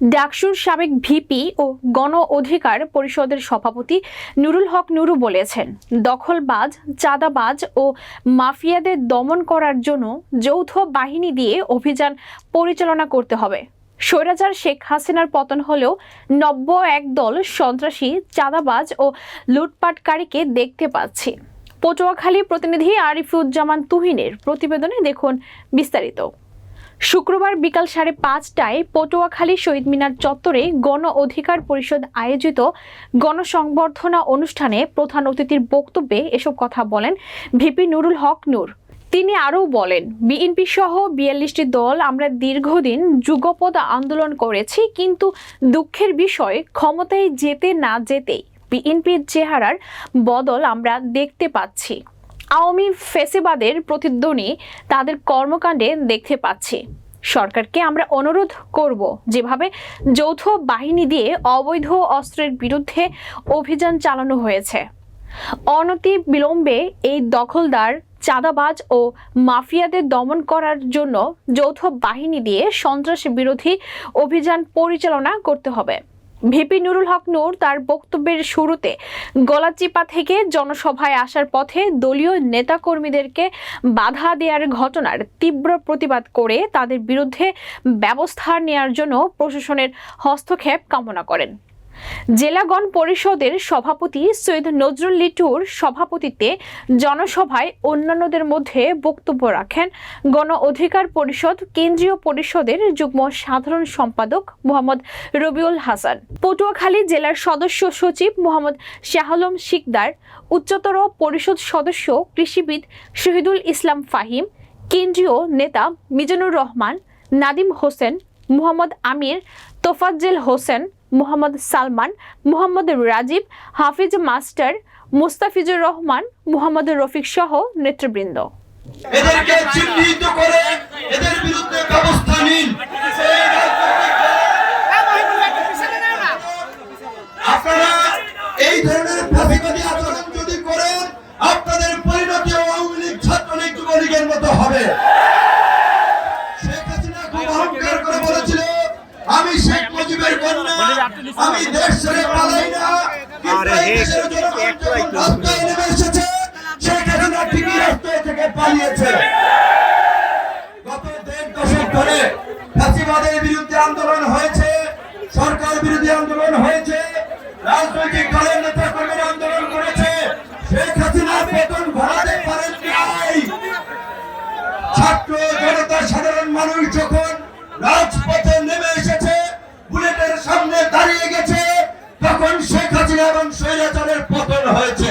ডাকসুর সাবেক ভিপি ও গণ অধিকার পরিষদের সভাপতি নুরুল হক নুরু বলেছেন, দখলবাজ, চাঁদাবাজ ও মাফিয়াদের দমন করার জন্য যৌথ বাহিনী দিয়ে অভিযান পরিচালনা করতে হবে। স্বৈরাচার শেখ হাসিনার পতন হলেও নব্য এক দল সন্ত্রাসী, চাঁদাবাজ ও লুটপাটকারীকে দেখতে পাচ্ছি। পটুয়াখালী প্রতিনিধি আরিফুজ্জামান তুহিনের প্রতিবেদনে দেখুন বিস্তারিত। শুক্রবার বিকাল সাড়ে পাঁচটায় পটুয়াখালী শহীদ মিনার চত্বরে গণ অধিকার পরিষদ আয়োজিত গণসংবর্ধনা অনুষ্ঠানে প্রধান অতিথির বক্তব্যে এসব কথা বলেন ভিপি নুরুল হক নূর। তিনি আরও বলেন, বিএনপি সহ বিয়াল্লিশটি দল আমরা দীর্ঘদিন যুগপদ আন্দোলন করেছি, কিন্তু দুঃখের বিষয় ক্ষমতায় যেতে না যেতেই বিএনপির চেহারার বদল আমরা দেখতে পাচ্ছি। আওয়ামী ফেসিবাদের প্রতিধ্বনি তাদের কর্মকাণ্ডে দেখতে পাচ্ছি। সরকারকে আমরা অনুরোধ করব যেভাবে যৌথ বাহিনী দিয়ে অবৈধ অস্ত্রের বিরুদ্ধে অভিযান চালানো হয়েছে। অনতি বিলম্বে এই দখলদার, চাঁদাবাজ ও মাফিয়াদের দমন করার জন্য যৌথ বাহিনী দিয়ে সন্ত্রাস বিরোধী অভিযান পরিচালনা করতে হবে। ভিপি নুরুল হক নূর তার বক্তব্যের শুরুতে গলাচিপা থেকে জনসভায় আসার পথে দলীয় নেতাকর্মীদেরকে বাধা দেওয়ার ঘটনার তীব্র প্রতিবাদ করে তাদের বিরুদ্ধে ব্যবস্থা নেওয়ার জন্য প্রশাসনের হস্তক্ষেপ কামনা করেন। জেলাগণ পরিষদের সভাপতি সৈয়দ নজরুল লিটুর সভাপতিত্বে জনসভায় অন্যান্যদের মধ্যে বক্তব্য রাখেন গণ অধিকার পরিষদ, কেন্দ্রীয় পরিষদের যুগ্ম সাধারণ সম্পাদক মোহাম্মদ রবিউল হাসান, পটুয়াখালী জেলার সদস্য সচিব মোহাম্মদ শাহলম শিকদার, উচ্চতর পরিষদ সদস্য কৃষিবিদ শহীদুল ইসলাম ফাহিম, কেন্দ্রীয় নেতা মিজানুর রহমান, নাদিম হোসেন, মোহাম্মদ আমির, তোফাজ্জেল হোসেন মুহাম্মদ সালমান, মোহাম্মদ রাজীব, হাফিজ মাস্টার, মুস্তাফিজুর রহমান, মোহাম্মদ রফিক সহ নেতৃবৃন্দ। এদেরকে চিহ্নিত করে এদের বিরুদ্ধে ব্যবস্থা নিন। আপনারা এই ধরনের আমি দেশ ছেড়ে পালাই না রাস্তায় নেমে এসেছে শেখ হাসিনা ঠিকই রাস্তায় থেকে পালিয়েছে। গত দেড় দশক ধরে ফাঁসিবাদের বিরুদ্ধে আন্দোলন হয়েছে সরকার বিরোধী আন্দোলন হয়েছে রাজনৈতিক দলের নেতা কর্মীরা আন্দোলন করেছে। শেখ হাসিনা বেতন ঘোরাতে পারেন নাই। ছাত্র জনতা সাধারণ মানুষ যখন রাজপথে নেমে এবং স্বৈরাচারের পতন হয়েছে।